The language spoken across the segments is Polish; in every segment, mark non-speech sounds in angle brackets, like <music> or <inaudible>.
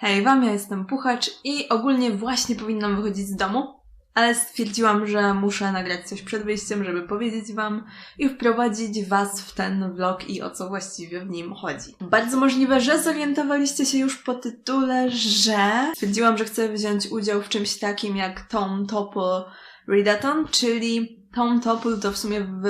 Hej wam, ja jestem Puchacz i ogólnie właśnie powinnam wychodzić z domu, ale stwierdziłam, że muszę nagrać coś przed wyjściem, żeby powiedzieć wam i wprowadzić was w ten vlog i o co właściwie w nim chodzi. Bardzo możliwe, że zorientowaliście się już po tytule, że stwierdziłam, że chcę wziąć udział w czymś takim jak Tom Topple Readathon, czyli Tom Topple to w sumie w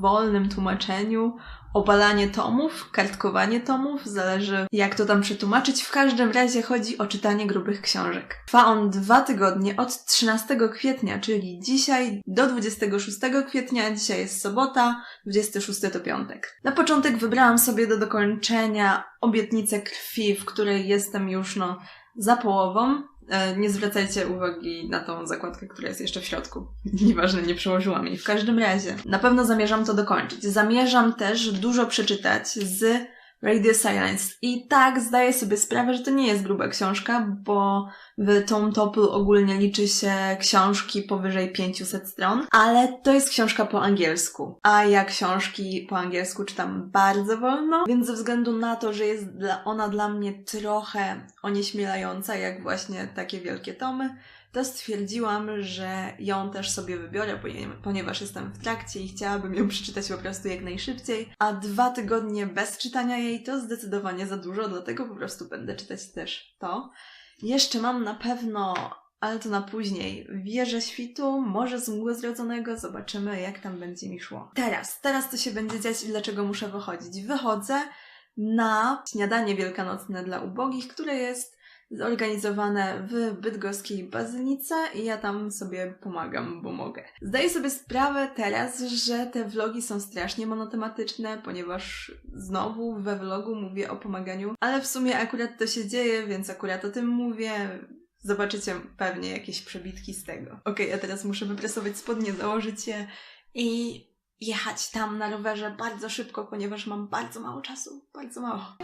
wolnym tłumaczeniu obalanie tomów, kartkowanie tomów, zależy jak to tam przetłumaczyć. W każdym razie chodzi o czytanie grubych książek. Trwa on dwa tygodnie od 13 kwietnia, czyli dzisiaj do 26 kwietnia. Dzisiaj jest sobota, 26 to piątek. Na początek wybrałam sobie do dokończenia obietnicę krwi, w której jestem już no za połową. E, Nie zwracajcie uwagi na tą zakładkę, która jest jeszcze w środku. <laughs> Nieważne, nie przełożyłam jej. W każdym razie, na pewno zamierzam to dokończyć. Zamierzam też dużo przeczytać z Radio Silence. I tak zdaję sobie sprawę, że to nie jest gruba książka, bo w Tom Topple ogólnie liczy się książki powyżej 500 stron, ale to jest książka po angielsku. A ja książki po angielsku czytam bardzo wolno, więc ze względu na to, że jest ona dla mnie trochę onieśmielająca, jak właśnie takie wielkie tomy, to stwierdziłam, że ją też sobie wybiorę, ponie- ponieważ jestem w trakcie i chciałabym ją przeczytać po prostu jak najszybciej, a dwa tygodnie bez czytania jej to zdecydowanie za dużo, dlatego po prostu będę czytać też to. Jeszcze mam na pewno, ale to na później, Wieżę Świtu, może z Mgły Zrodzonego, zobaczymy jak tam będzie mi szło. Teraz, teraz to się będzie dziać i dlaczego muszę wychodzić. Wychodzę na śniadanie wielkanocne dla ubogich, które jest zorganizowane w bydgoskiej bazylice i ja tam sobie pomagam, bo mogę. Zdaję sobie sprawę teraz, że te vlogi są strasznie monotematyczne, ponieważ znowu we vlogu mówię o pomaganiu, ale w sumie akurat to się dzieje, więc akurat o tym mówię. Zobaczycie pewnie jakieś przebitki z tego. Okej, a teraz muszę wypresować spodnie, założyć je i jechać tam na rowerze bardzo szybko, ponieważ mam bardzo mało czasu. Bardzo mało.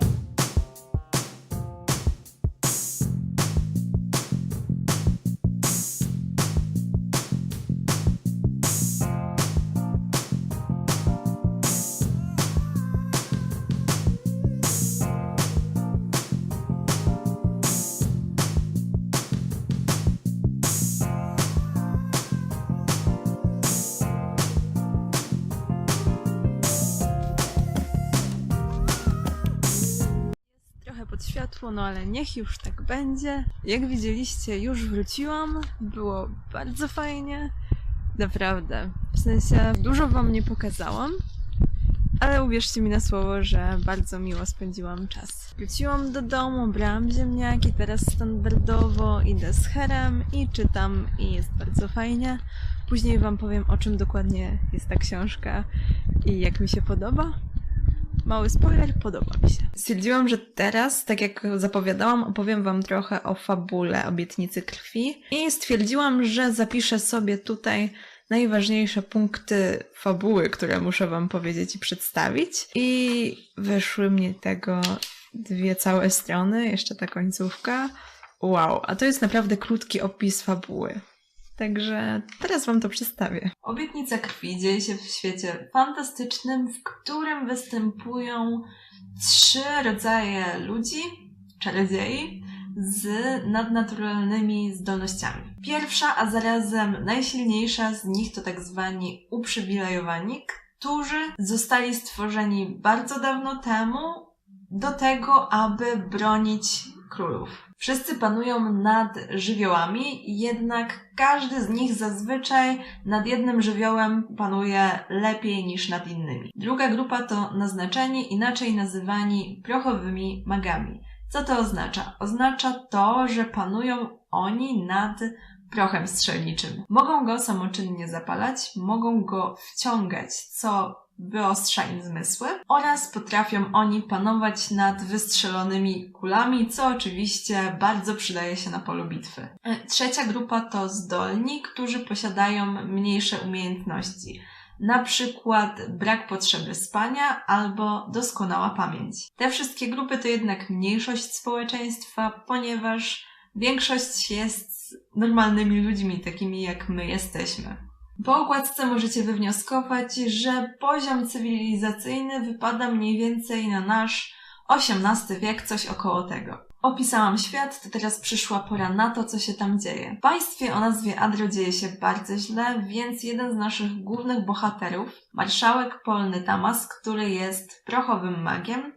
Światło, no ale niech już tak będzie. Jak widzieliście, już wróciłam. Było bardzo fajnie. Naprawdę. W sensie, dużo wam nie pokazałam, ale uwierzcie mi na słowo, że bardzo miło spędziłam czas. Wróciłam do domu, brałam ziemniaki, teraz standardowo idę z herem i czytam i jest bardzo fajnie. Później wam powiem, o czym dokładnie jest ta książka i jak mi się podoba. Mały spoiler, podoba mi się. Stwierdziłam, że teraz, tak jak zapowiadałam, opowiem Wam trochę o fabule Obietnicy Krwi i stwierdziłam, że zapiszę sobie tutaj najważniejsze punkty fabuły, które muszę Wam powiedzieć i przedstawić. I wyszły mnie tego dwie całe strony, jeszcze ta końcówka. Wow, a to jest naprawdę krótki opis fabuły. Także teraz Wam to przedstawię. Obietnica krwi dzieje się w świecie fantastycznym, w którym występują trzy rodzaje ludzi, czarodziei, z nadnaturalnymi zdolnościami. Pierwsza, a zarazem najsilniejsza z nich to tak zwani uprzywilejowani, którzy zostali stworzeni bardzo dawno temu do tego, aby bronić królów. Wszyscy panują nad żywiołami, jednak każdy z nich zazwyczaj nad jednym żywiołem panuje lepiej niż nad innymi. Druga grupa to naznaczeni, inaczej nazywani prochowymi magami. Co to oznacza? Oznacza to, że panują oni nad prochem strzelniczym. Mogą go samoczynnie zapalać, mogą go wciągać, co wyostrza im zmysły oraz potrafią oni panować nad wystrzelonymi kulami, co oczywiście bardzo przydaje się na polu bitwy. E, Trzecia grupa to zdolni, którzy posiadają mniejsze umiejętności. Na przykład brak potrzeby spania albo doskonała pamięć. Te wszystkie grupy to jednak mniejszość społeczeństwa, ponieważ większość jest normalnymi ludźmi, takimi jak my jesteśmy. Po okładce możecie wywnioskować, że poziom cywilizacyjny wypada mniej więcej na nasz XVIII wiek, coś około tego. Opisałam świat, to teraz przyszła pora na to, co się tam dzieje. W państwie o nazwie Adro dzieje się bardzo źle, więc jeden z naszych głównych bohaterów, marszałek Polny Tamas, który jest prochowym magiem,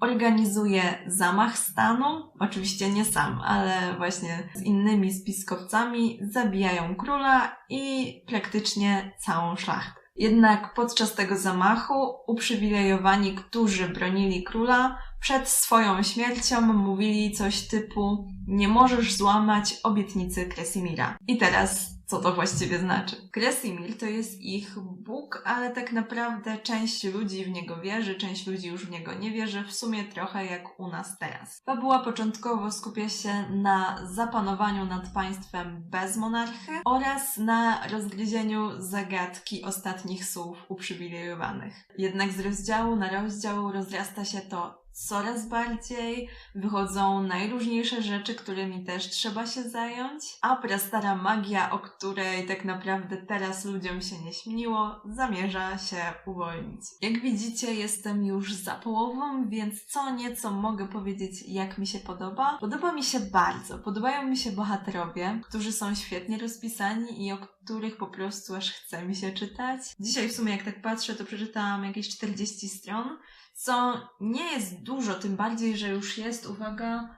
organizuje zamach stanu. Oczywiście nie sam, ale właśnie z innymi spiskowcami zabijają króla i praktycznie całą szlachtę. Jednak podczas tego zamachu uprzywilejowani, którzy bronili króla, przed swoją śmiercią mówili coś typu nie możesz złamać obietnicy Kresimira. I teraz, co to właściwie znaczy? Kresimir to jest ich Bóg, ale tak naprawdę część ludzi w niego wierzy, część ludzi już w niego nie wierzy, w sumie trochę jak u nas teraz. Fabuła początkowo skupia się na zapanowaniu nad państwem bez monarchy oraz na rozgryzieniu zagadki ostatnich słów uprzywilejowanych. Jednak z rozdziału na rozdział rozrasta się to coraz bardziej, wychodzą najróżniejsze rzeczy, którymi też trzeba się zająć, a prastara magia, o której tak naprawdę teraz ludziom się nie śniło, zamierza się uwolnić. Jak widzicie, jestem już za połową, więc co nieco mogę powiedzieć, jak mi się podoba. Podoba mi się bardzo. Podobają mi się bohaterowie, którzy są świetnie rozpisani i o których po prostu aż chce mi się czytać. Dzisiaj w sumie, jak tak patrzę, to przeczytałam jakieś 40 stron, co nie jest dużo, tym bardziej, że już jest, uwaga,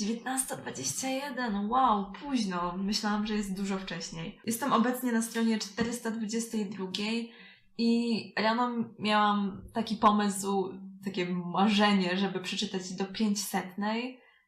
19.21, wow, późno. Myślałam, że jest dużo wcześniej. Jestem obecnie na stronie 422 i rano miałam taki pomysł, takie marzenie, żeby przeczytać do 500.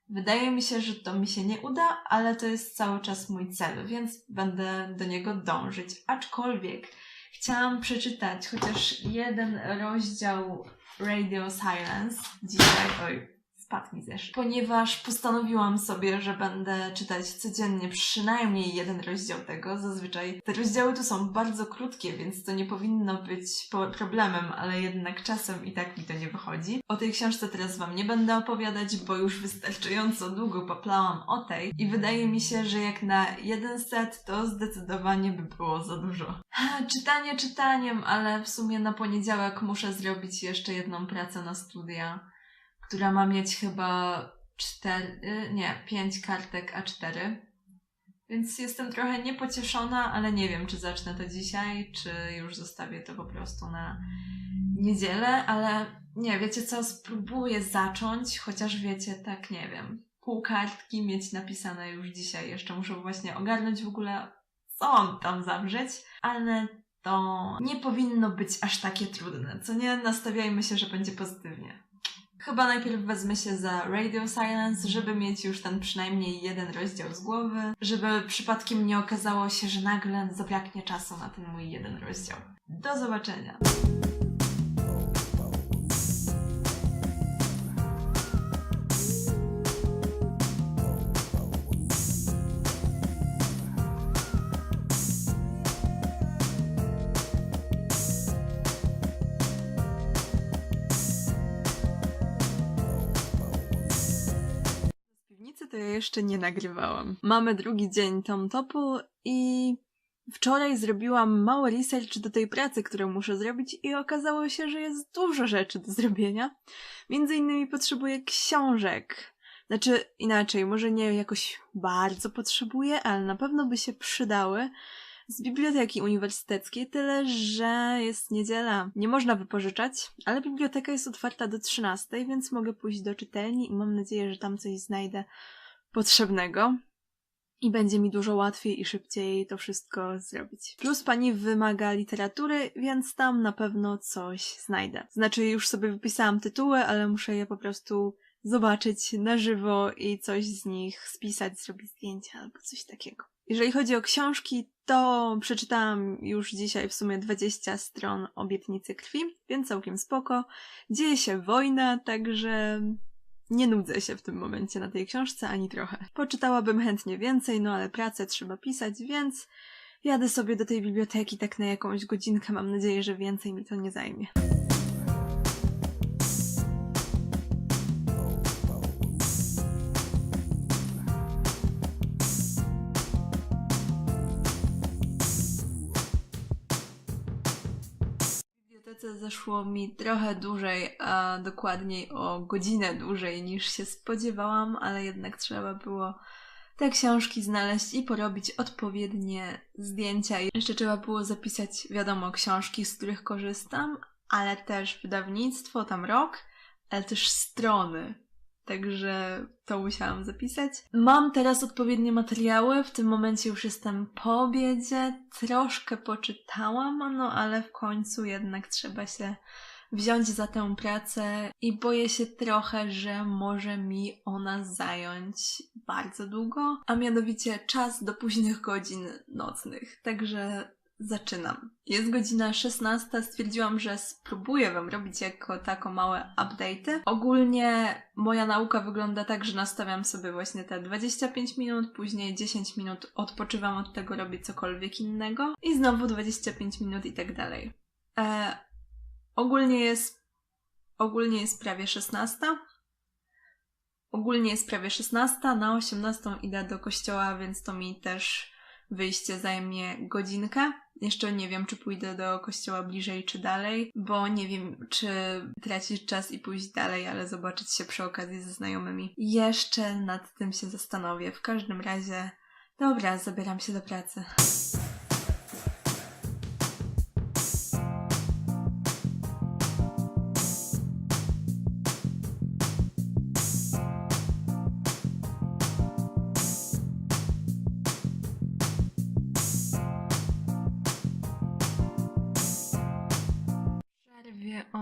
Wydaje mi się, że to mi się nie uda, ale to jest cały czas mój cel, więc będę do niego dążyć. Aczkolwiek chciałam przeczytać chociaż jeden rozdział Radio Silence dzisiaj. Oj, spadł mi zeszyt. Ponieważ postanowiłam sobie, że będę czytać codziennie przynajmniej jeden rozdział tego. Zazwyczaj te rozdziały tu są bardzo krótkie, więc to nie powinno być problemem, ale jednak czasem i tak mi to nie wychodzi. O tej książce teraz Wam nie będę opowiadać, bo już wystarczająco długo poplałam o tej i wydaje mi się, że jak na jeden set to zdecydowanie by było za dużo. Czytanie czytaniem, ale w sumie na poniedziałek muszę zrobić jeszcze jedną pracę na studia która ma mieć chyba cztery, nie, pięć kartek A4. Więc jestem trochę niepocieszona, ale nie wiem, czy zacznę to dzisiaj, czy już zostawię to po prostu na niedzielę, ale nie, wiecie co, spróbuję zacząć, chociaż wiecie, tak nie wiem, pół kartki mieć napisane już dzisiaj. Jeszcze muszę właśnie ogarnąć w ogóle, co mam tam zawrzeć, ale to nie powinno być aż takie trudne, co nie? Nastawiajmy się, że będzie pozytywnie. Chyba najpierw wezmę się za Radio Silence, żeby mieć już ten przynajmniej jeden rozdział z głowy, żeby przypadkiem nie okazało się, że nagle zabraknie czasu na ten mój jeden rozdział. Do zobaczenia! To ja jeszcze nie nagrywałam. Mamy drugi dzień Tom Topu i wczoraj zrobiłam mały research do tej pracy, którą muszę zrobić i okazało się, że jest dużo rzeczy do zrobienia. Między innymi potrzebuję książek. Znaczy inaczej, może nie jakoś bardzo potrzebuję, ale na pewno by się przydały z biblioteki uniwersyteckiej, tyle że jest niedziela. Nie można wypożyczać, ale biblioteka jest otwarta do 13, więc mogę pójść do czytelni i mam nadzieję, że tam coś znajdę potrzebnego. I będzie mi dużo łatwiej i szybciej to wszystko zrobić. Plus pani wymaga literatury, więc tam na pewno coś znajdę. Znaczy, już sobie wypisałam tytuły, ale muszę je po prostu zobaczyć na żywo i coś z nich spisać, zrobić zdjęcia albo coś takiego. Jeżeli chodzi o książki, to przeczytałam już dzisiaj w sumie 20 stron obietnicy krwi, więc całkiem spoko. Dzieje się wojna, także nie nudzę się w tym momencie na tej książce ani trochę. Poczytałabym chętnie więcej, no ale pracę trzeba pisać, więc jadę sobie do tej biblioteki tak na jakąś godzinkę. Mam nadzieję, że więcej mi to nie zajmie. Zeszło mi trochę dłużej, a dokładniej o godzinę dłużej niż się spodziewałam, ale jednak trzeba było te książki znaleźć i porobić odpowiednie zdjęcia. Jeszcze trzeba było zapisać, wiadomo, książki, z których korzystam, ale też wydawnictwo, tam rok, ale też strony. Także to musiałam zapisać. Mam teraz odpowiednie materiały, w tym momencie już jestem po obiedzie, troszkę poczytałam, no ale w końcu jednak trzeba się wziąć za tę pracę i boję się trochę, że może mi ona zająć bardzo długo, a mianowicie czas do późnych godzin nocnych. Także zaczynam. Jest godzina 16, stwierdziłam, że spróbuję Wam robić jako tako małe update'y. Ogólnie moja nauka wygląda tak, że nastawiam sobie właśnie te 25 minut, później 10 minut odpoczywam od tego, robię cokolwiek innego i znowu 25 minut i tak dalej. E, ogólnie jest ogólnie jest prawie 16. Ogólnie jest prawie 16, na 18 idę do kościoła, więc to mi też wyjście zajmie godzinkę. Jeszcze nie wiem, czy pójdę do kościoła bliżej, czy dalej, bo nie wiem, czy tracić czas i pójść dalej, ale zobaczyć się przy okazji ze znajomymi. Jeszcze nad tym się zastanowię. W każdym razie, dobra, zabieram się do pracy.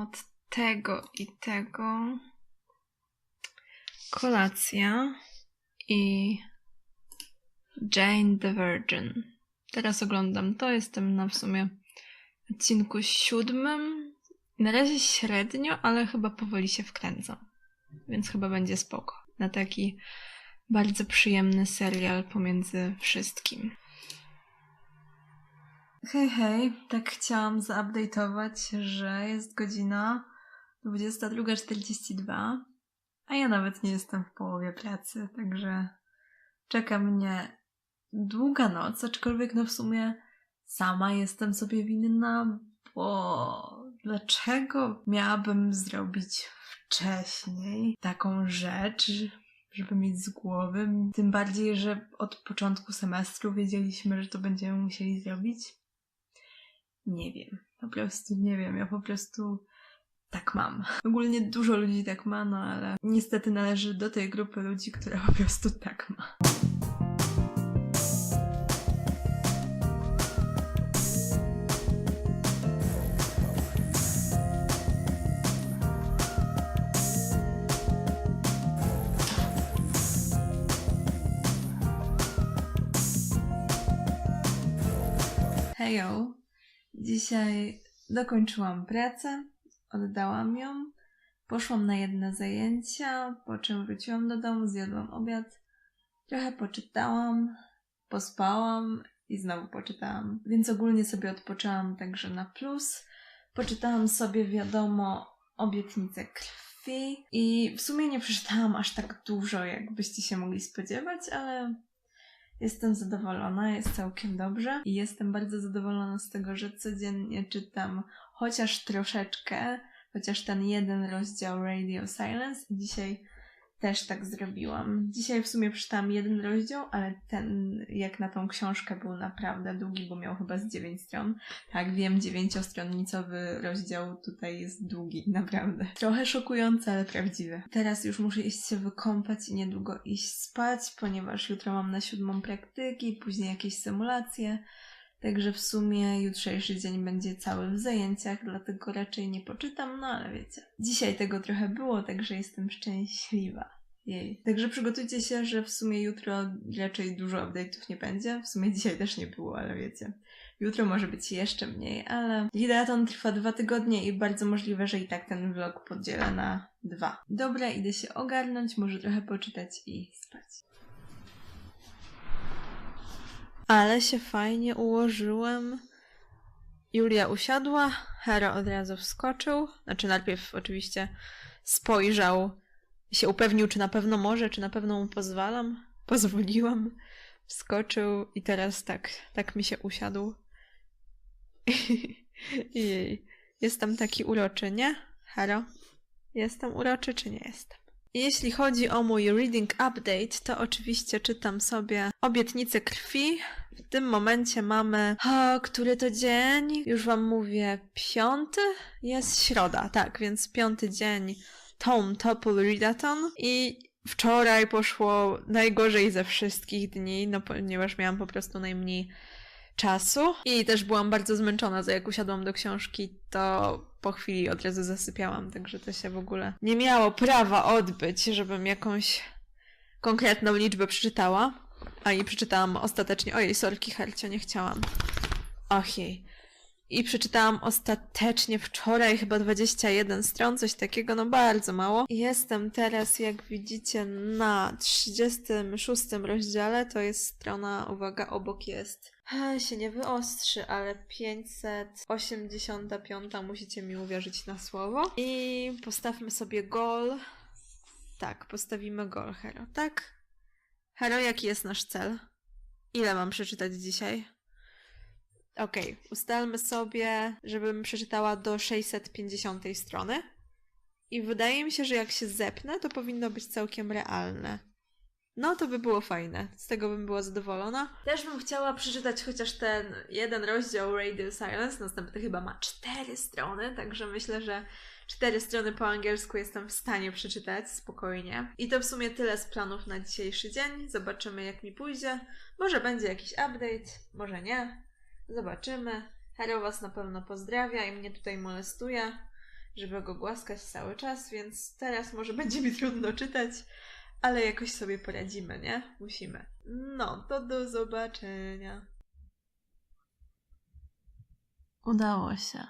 Od tego i tego. Kolacja i Jane the Virgin. Teraz oglądam to, jestem na w sumie odcinku siódmym. Na razie średnio, ale chyba powoli się wkręcam. Więc chyba będzie spoko. Na taki bardzo przyjemny serial pomiędzy wszystkim. Hej, hej, tak chciałam zaupdate'ować, że jest godzina 22.42, a ja nawet nie jestem w połowie pracy, także czeka mnie długa noc, aczkolwiek no w sumie sama jestem sobie winna, bo dlaczego miałabym zrobić wcześniej taką rzecz, żeby mieć z głowy? Tym bardziej, że od początku semestru wiedzieliśmy, że to będziemy musieli zrobić. Nie wiem. Po prostu nie wiem. Ja po prostu tak mam. Ogólnie dużo ludzi tak ma, no ale niestety należy do tej grupy ludzi, która po prostu tak ma. Hejo, dzisiaj dokończyłam pracę, oddałam ją, poszłam na jedne zajęcia, po czym wróciłam do domu, zjadłam obiad, trochę poczytałam, pospałam i znowu poczytałam. Więc ogólnie sobie odpoczęłam także na plus. Poczytałam sobie, wiadomo, obietnicę krwi i w sumie nie przeczytałam aż tak dużo, jakbyście się mogli spodziewać, ale Jestem zadowolona, jest całkiem dobrze i jestem bardzo zadowolona z tego, że codziennie czytam chociaż troszeczkę, chociaż ten jeden rozdział Radio Silence. Dzisiaj też tak zrobiłam. Dzisiaj w sumie przeczytałam jeden rozdział, ale ten jak na tą książkę był naprawdę długi, bo miał chyba z dziewięć stron. Tak, wiem, dziewięciostronnicowy rozdział tutaj jest długi, <laughs> naprawdę. Trochę szokujący, ale prawdziwy. Teraz już muszę iść się wykąpać i niedługo iść spać, ponieważ jutro mam na siódmą praktyki, później jakieś symulacje. Także w sumie jutrzejszy dzień będzie cały w zajęciach, dlatego raczej nie poczytam, no ale wiecie. Dzisiaj tego trochę było, także jestem szczęśliwa. Jej. Także przygotujcie się, że w sumie jutro raczej dużo update'ów nie będzie. W sumie dzisiaj też nie było, ale wiecie. Jutro może być jeszcze mniej, ale Lidaton trwa dwa tygodnie i bardzo możliwe, że i tak ten vlog podzielę na dwa. Dobra, idę się ogarnąć, może trochę poczytać i spać. Ale się fajnie ułożyłem. Julia usiadła, Hero od razu wskoczył. Znaczy najpierw oczywiście spojrzał, się upewnił, czy na pewno może, czy na pewno mu pozwalam. <laughs> Pozwoliłam. Wskoczył i teraz tak, tak mi się usiadł. <laughs> Jej. Jestem taki uroczy, nie? Haro? Jestem uroczy, czy nie jestem? Jeśli chodzi o mój reading update, to oczywiście czytam sobie Obietnicę Krwi. W tym momencie mamy. O, który to dzień? Już wam mówię. Piąty? Jest środa, tak, więc piąty dzień Tom Topple Readathon. I wczoraj poszło najgorzej ze wszystkich dni, no ponieważ miałam po prostu najmniej czasu. I też byłam bardzo zmęczona, za jak usiadłam do książki, to po chwili od razu zasypiałam, także to się w ogóle nie miało prawa odbyć, żebym jakąś konkretną liczbę przeczytała. A i przeczytałam ostatecznie. Ojej, sorki, Hercio, nie chciałam. Och jej. I przeczytałam ostatecznie wczoraj chyba 21 stron, coś takiego, no bardzo mało. Jestem teraz, jak widzicie, na 36 rozdziale. To jest strona, uwaga, obok jest. E, się nie wyostrzy, ale 585 musicie mi uwierzyć na słowo. I postawmy sobie gol. Tak, postawimy gol, Hero, tak? Hero, jaki jest nasz cel? Ile mam przeczytać dzisiaj? Okej, ustalmy sobie, żebym przeczytała do 650 strony. I wydaje mi się, że jak się zepnę, to powinno być całkiem realne. No, to by było fajne. Z tego bym była zadowolona. Też bym chciała przeczytać chociaż ten jeden rozdział Radio Silence. Następny chyba ma cztery strony, także myślę, że cztery strony po angielsku jestem w stanie przeczytać spokojnie. I to w sumie tyle z planów na dzisiejszy dzień. Zobaczymy, jak mi pójdzie. Może będzie jakiś update, może nie. Zobaczymy. Hero was na pewno pozdrawia i mnie tutaj molestuje, żeby go głaskać cały czas, więc teraz może <laughs> będzie mi trudno czytać, ale jakoś sobie poradzimy, nie? Musimy. No, to do zobaczenia. Udało się.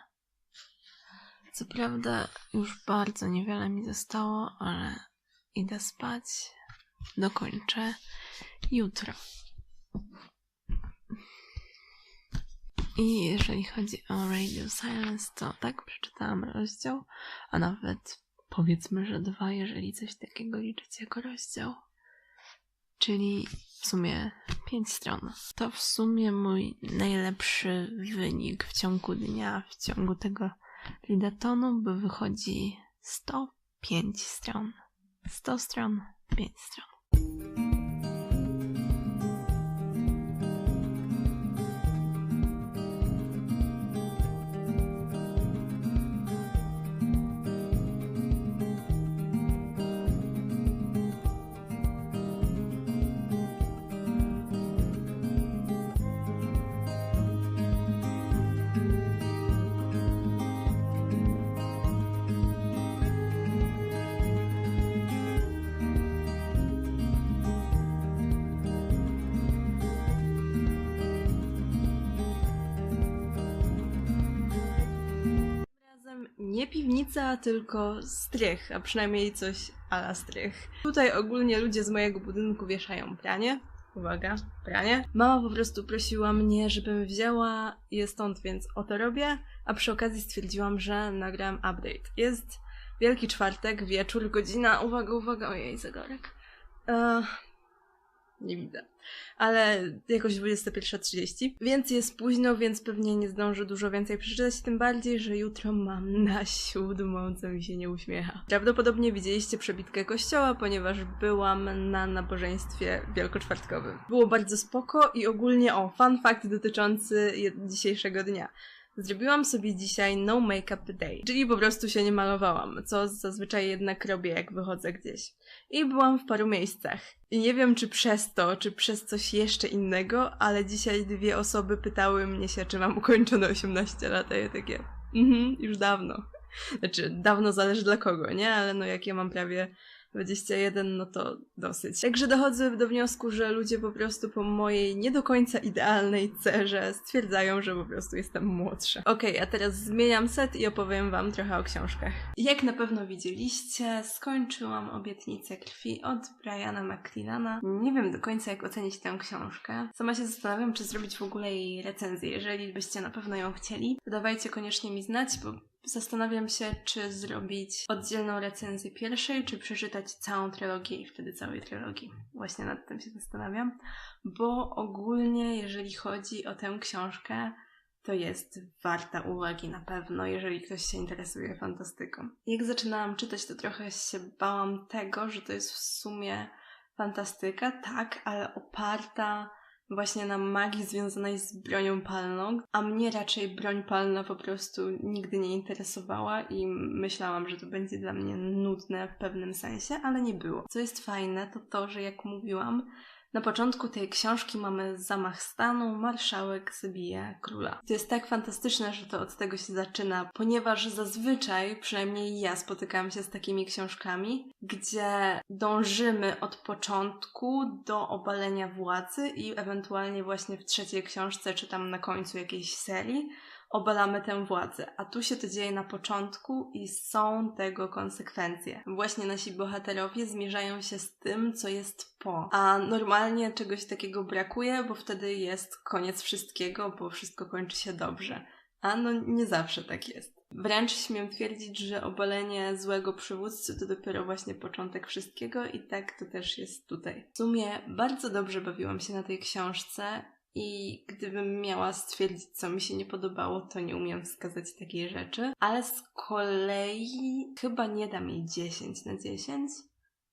Co prawda, już bardzo niewiele mi zostało, ale idę spać. Dokończę jutro. I jeżeli chodzi o Radio Silence, to tak przeczytałam rozdział, a nawet powiedzmy, że dwa, jeżeli coś takiego liczyć jako rozdział. Czyli w sumie pięć stron. To w sumie mój najlepszy wynik w ciągu dnia, w ciągu tego lidatonu, bo wychodzi 105 stron. 100 stron, 5 stron. Piwnica, tylko strych, a przynajmniej coś ala strych. Tutaj ogólnie ludzie z mojego budynku wieszają pranie. Uwaga, pranie. Mama po prostu prosiła mnie, żebym wzięła je stąd, więc oto robię, a przy okazji stwierdziłam, że nagram update. Jest Wielki Czwartek, wieczór, godzina, uwaga, uwaga, ojej, zegarek. Eee, nie widzę. Ale jakoś 21.30. Więc jest późno, więc pewnie nie zdążę dużo więcej przeczytać, tym bardziej, że jutro mam na siódmą, co mi się nie uśmiecha. Prawdopodobnie widzieliście przebitkę kościoła, ponieważ byłam na nabożeństwie wielkoczwartkowym. Było bardzo spoko i ogólnie, o, fun fact dotyczący dzisiejszego dnia. Zrobiłam sobie dzisiaj no makeup day, czyli po prostu się nie malowałam, co zazwyczaj jednak robię, jak wychodzę gdzieś. I byłam w paru miejscach. I nie wiem, czy przez to, czy przez coś jeszcze innego, ale dzisiaj dwie osoby pytały mnie się, czy mam ukończone 18 lat, a ja takie, mhm, już dawno. Znaczy, dawno zależy dla kogo, nie? Ale no jak ja mam prawie 21, no to dosyć. Także dochodzę do wniosku, że ludzie po prostu po mojej nie do końca idealnej cerze stwierdzają, że po prostu jestem młodsza. Okej, a teraz zmieniam set i opowiem wam trochę o książkach. Jak na pewno widzieliście, skończyłam Obietnicę Krwi od Briana McClelana. Nie wiem do końca, jak ocenić tę książkę. Sama się zastanawiam, czy zrobić w ogóle jej recenzję. Jeżeli byście na pewno ją chcieli, to dawajcie koniecznie mi znać, bo Zastanawiam się, czy zrobić oddzielną recenzję pierwszej, czy przeczytać całą trylogię i wtedy całej trylogii. Właśnie nad tym się zastanawiam, bo ogólnie, jeżeli chodzi o tę książkę, to jest warta uwagi na pewno, jeżeli ktoś się interesuje fantastyką. Jak zaczynałam czytać, to trochę się bałam tego, że to jest w sumie fantastyka, tak, ale oparta właśnie na magii związanej z bronią palną, a mnie raczej broń palna po prostu nigdy nie interesowała i myślałam, że to będzie dla mnie nudne w pewnym sensie, ale nie było. Co jest fajne, to to, że jak mówiłam, na początku tej książki mamy zamach stanu, marszałek zabija króla. To jest tak fantastyczne, że to od tego się zaczyna, ponieważ zazwyczaj, przynajmniej ja spotykałam się z takimi książkami, gdzie dążymy od początku do obalenia władzy i ewentualnie właśnie w trzeciej książce, czy tam na końcu jakiejś serii, obalamy tę władzę. A tu się to dzieje na początku i są tego konsekwencje. Właśnie nasi bohaterowie zmierzają się z tym, co jest po. A normalnie czegoś takiego brakuje, bo wtedy jest koniec wszystkiego, bo wszystko kończy się dobrze. A no nie zawsze tak jest. Wręcz śmiem twierdzić, że obalenie złego przywódcy to dopiero właśnie początek wszystkiego i tak to też jest tutaj. W sumie bardzo dobrze bawiłam się na tej książce i gdybym miała stwierdzić, co mi się nie podobało, to nie umiem wskazać takiej rzeczy. Ale z kolei chyba nie dam jej 10 na 10,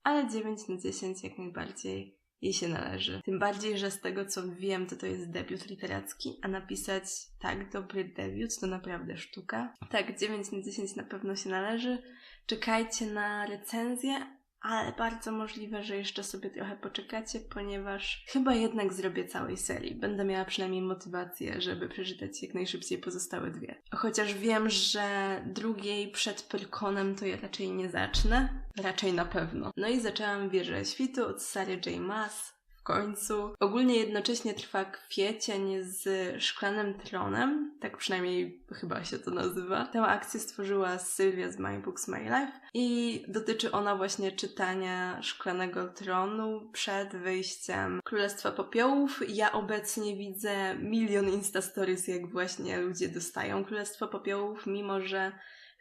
ale 9 na 10 jak najbardziej jej się należy. Tym bardziej, że z tego co wiem, to to jest debiut literacki, a napisać tak dobry debiut to naprawdę sztuka. Tak, 9 na 10 na pewno się należy. Czekajcie na recenzję, ale bardzo możliwe, że jeszcze sobie trochę poczekacie, ponieważ chyba jednak zrobię całej serii. Będę miała przynajmniej motywację, żeby przeczytać jak najszybciej pozostałe dwie. Chociaż wiem, że drugiej przed Pyrkonem to ja raczej nie zacznę. Raczej na pewno. No i zaczęłam Wieżę Świtu od Sary J. Maas końcu. Ogólnie jednocześnie trwa kwiecień z Szklanym Tronem, tak przynajmniej chyba się to nazywa. Tę akcję stworzyła Sylwia z My Books My Life i dotyczy ona właśnie czytania Szklanego Tronu przed wyjściem Królestwa Popiołów. Ja obecnie widzę milion instastories, jak właśnie ludzie dostają Królestwo Popiołów, mimo że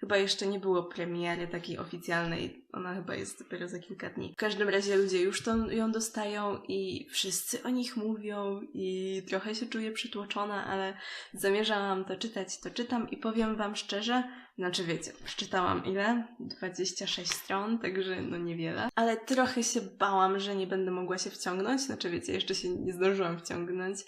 Chyba jeszcze nie było premiery takiej oficjalnej. Ona chyba jest dopiero za kilka dni. W każdym razie ludzie już to, ją dostają i wszyscy o nich mówią i trochę się czuję przytłoczona, ale zamierzałam to czytać, to czytam i powiem wam szczerze, znaczy wiecie, przeczytałam ile? 26 stron, także no niewiele. Ale trochę się bałam, że nie będę mogła się wciągnąć. Znaczy wiecie, jeszcze się nie zdążyłam wciągnąć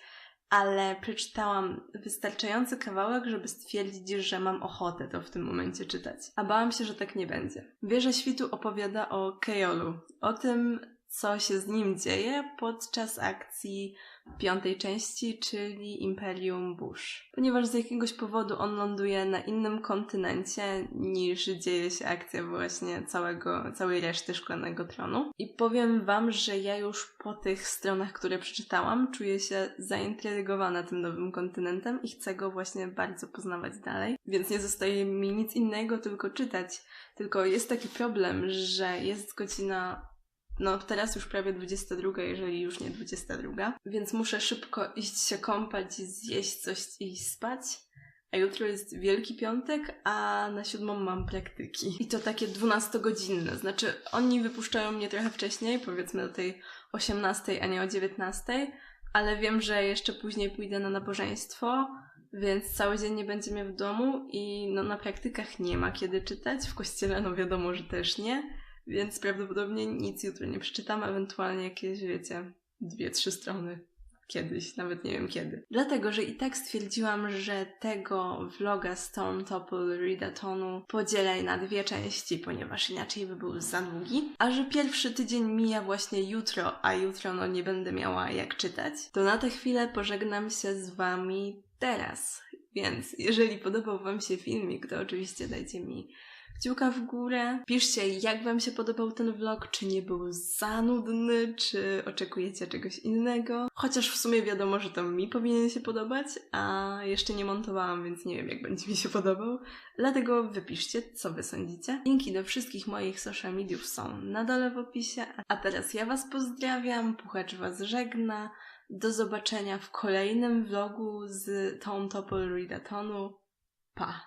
ale przeczytałam wystarczający kawałek, żeby stwierdzić, że mam ochotę to w tym momencie czytać. A bałam się, że tak nie będzie. Wieża Świtu opowiada o Keolu, o tym, co się z nim dzieje podczas akcji piątej części, czyli Imperium Bush. Ponieważ z jakiegoś powodu on ląduje na innym kontynencie niż dzieje się akcja właśnie całego, całej reszty Szklanego Tronu. I powiem wam, że ja już po tych stronach, które przeczytałam, czuję się zaintrygowana tym nowym kontynentem i chcę go właśnie bardzo poznawać dalej. Więc nie zostaje mi nic innego, tylko czytać. Tylko jest taki problem, że jest godzina no teraz już prawie 22, jeżeli już nie 22, więc muszę szybko iść się kąpać, zjeść coś i spać. A jutro jest Wielki Piątek, a na siódmą mam praktyki. I to takie 12-godzinne. Znaczy, oni wypuszczają mnie trochę wcześniej, powiedzmy do tej 18, a nie o 19, ale wiem, że jeszcze później pójdę na nabożeństwo, więc cały dzień nie będzie mnie w domu i no na praktykach nie ma kiedy czytać. W kościele no wiadomo, że też nie. Więc prawdopodobnie nic jutro nie przeczytam, ewentualnie jakieś, wiecie, dwie, trzy strony. Kiedyś, nawet nie wiem kiedy. Dlatego, że i tak stwierdziłam, że tego vloga Storm Topple Readatonu podzielę na dwie części, ponieważ inaczej by był za długi. A że pierwszy tydzień mija właśnie jutro, a jutro no nie będę miała jak czytać, to na tę chwilę pożegnam się z wami teraz. Więc jeżeli podobał wam się filmik, to oczywiście dajcie mi kciuka w górę. Piszcie, jak Wam się podobał ten vlog, czy nie był za nudny, czy oczekujecie czegoś innego. Chociaż w sumie wiadomo, że to mi powinien się podobać, a jeszcze nie montowałam, więc nie wiem, jak będzie mi się podobał. Dlatego wypiszcie, co Wy sądzicie. Linki do wszystkich moich social mediów są na dole w opisie. A teraz ja Was pozdrawiam, Puchacz Was żegna. Do zobaczenia w kolejnym vlogu z Tom Topol Readatonu. Pa!